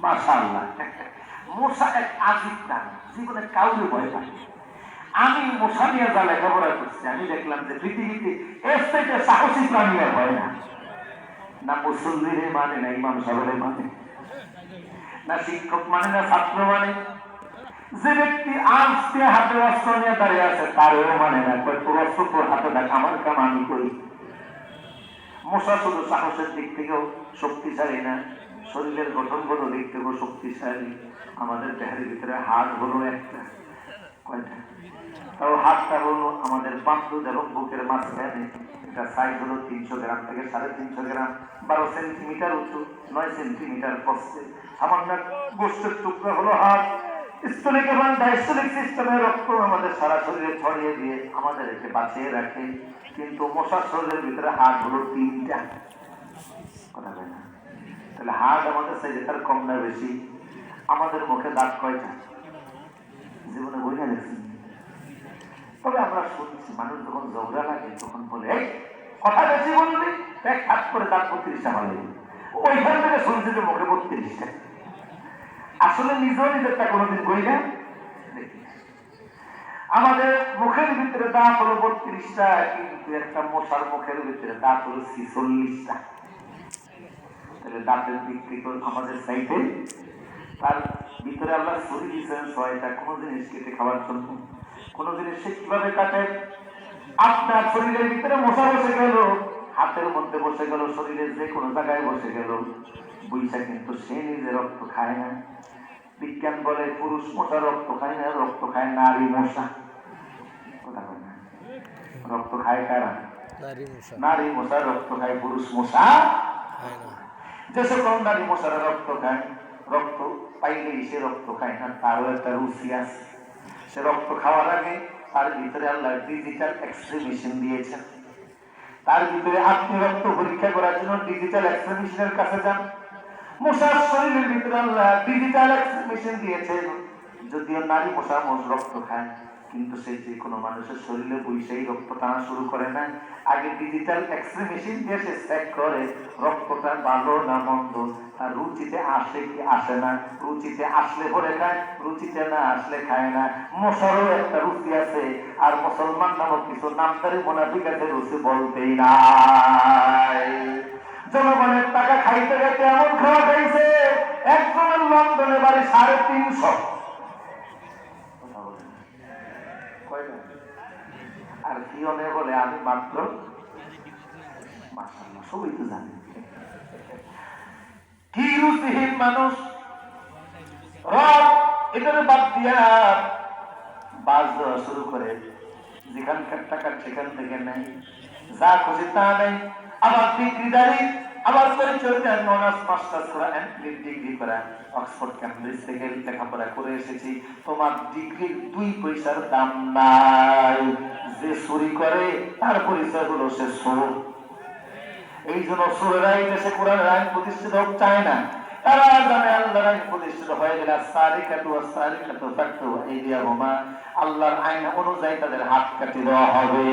মাশাআল্লাহ। মশা এক আজিব নাম জীবনে ভয় পায়। আমি মশা নিয়ে করছি আমি দেখলাম যে পৃথিবীতে এর থেকে সাহসী প্রাণী আর হয় না। না মুসল্লিরে মানে না ইমাম মানে। না শিক্ষক মানে না ছাত্র মানে। যে ব্যক্তি আজকে হাতে অস্ত্র নিয়ে দাঁড়িয়ে আছে, তারও মানে না। তোর অস্ত্র তোর হাতে দেখ, আমার কাম আমি করি। মশা শুধু সাহসের দিক থেকেও শক্তিশালী না, শরীরের গঠনগত দিক থেকেও শক্তিশালী। আমাদের দেহের ভিতরে হাড় হলো একটা, কয়টা? তাও হাতটা হলো আমাদের বান্ধব এবং বুকের মাঝখানে। এটা সাইজ হলো তিনশো গ্রাম থেকে সাড়ে তিনশো গ্রাম, বারো সেন্টিমিটার উঁচু, নয় সেন্টিমিটার পশ্চে সামান্য গোষ্ঠের টুকরো হলো হাত স্থলিক এবং ডাইস্থলিক সিস্টেমের রক্ত আমাদের সারা শরীরে ছড়িয়ে দিয়ে আমাদের একে বাঁচিয়ে রাখে। কিন্তু মশার শরীরের ভিতরে হাড় হলো তিনটা। কথা বলে না? তাহলে হাড় আমাদের সাইজে তার কম না বেশি? আমাদের মুখে দাঁত কয়টা? জীবনে বই না দেখছি তবে আমরা শুনছি, মানুষ যখন ঝগড়া লাগে, তখন বলে কথা বেশি বলবি এক হাত করে দাঁত বত্রিশটা ভালো ওইখান থেকে শুনছি যে মুখে বত্রিশটা। আসলে নিজেও নিজেরটা কোনোদিন বই না? আমাদের মুখের ভিতরে দাঁত হলো বত্রিশটা, কিন্তু একটা মশার মুখের ভিতরে দাঁত হলো ছিচল্লিশটা। তাহলে দাঁতের দিক থেকে আমাদের সাইডে তার ভিতরে আল্লাহ ছড়ি দিয়েছেন ছয়টা কোনো জিনিস কেটে খাওয়ার জন্য। কোনো জিনিস সে কীভাবে কাটে? আপনার শরীরের ভিতরে মশা বসে গেল, হাতের মধ্যে বসে গেল, শরীরের যে কোনো জায়গায় বসে গেল। বুঝছা কিন্তু সে নিজে রক্ত খায় না। বিজ্ঞান বলে পুরুষ মশা রক্ত খায় না রক্ত খায় নারী মশা। রক্ত খায় কারা? নারী মশা। রক্ত খায় পুরুষ মশা। যে সকল নারী মশারা রক্ত খায় রক্ত পাইলেই সে রক্ত খায় না তারও একটা রুচি আছে। সে রক্ত খাওয়ার আগে তার ভিতরে আল্লাহ ডিজিটাল এক্সরে মেশিন দিয়েছেন। তার ভিতরে আপনি রক্ত পরীক্ষা করার জন্য ডিজিটাল এক্সরে মেশিনের কাছে যান। মশার শরীরের ভিতরে আল্লাহ ডিজিটাল যদিও নারী মশা রক্ত খায়, কিন্তু যে কোনো মানুষের শরীরে রক্ত টানা শুরু করে না আগে ডিজিটাল এক্সরে মেশিন দিয়ে সে চেক করে, রক্তটা ভালো না মন্দ রুচিতে আসে কি আসে না, রুচিতে আসলে ভরে খায়, রুচিতে না আসলে খায় না। মশারও একটা রুচি আছে, আর মুসলমান নামক কিছু নামদারি মোনাফিক আছে, রুচি বলতেই নাই। জনগণের টাকা খাইতে খাইতে এমন খাওয়া খাইছে, একজনের লন্ডনে বাড়ি সাড়ে তিনশো? আর বলে আমি মাত্র সবই তো জানি। কি রুচিহীন মানুষ। রব, এটার বাদ দিয়া বাস দেওয়া শুরু করে। যেখানকার টাকা সেখান থেকে নেই যা খুশি তা নেই আবার ডিগ্রিদারি আবার পরিচয় দেন, অনার্স, মাস্টার্স করা ডিগ্রি করা। অক্সফোর্ড ক্যামব্রিজ থেকে লেখাপড়া করে এসেছি। তোমার ডিগ্রির দুই পয়সার দাম নাই। যে চুরি করে, তার পরিচয় হলো সে চোর এই জন্য সুরেরাই দেশে কোরআনের আইন প্রতিষ্ঠিত হোক, চায় না। তারা আল্লাহর আইন অনুযায়ী তাদের হাত কাটি দেওয়া হবে।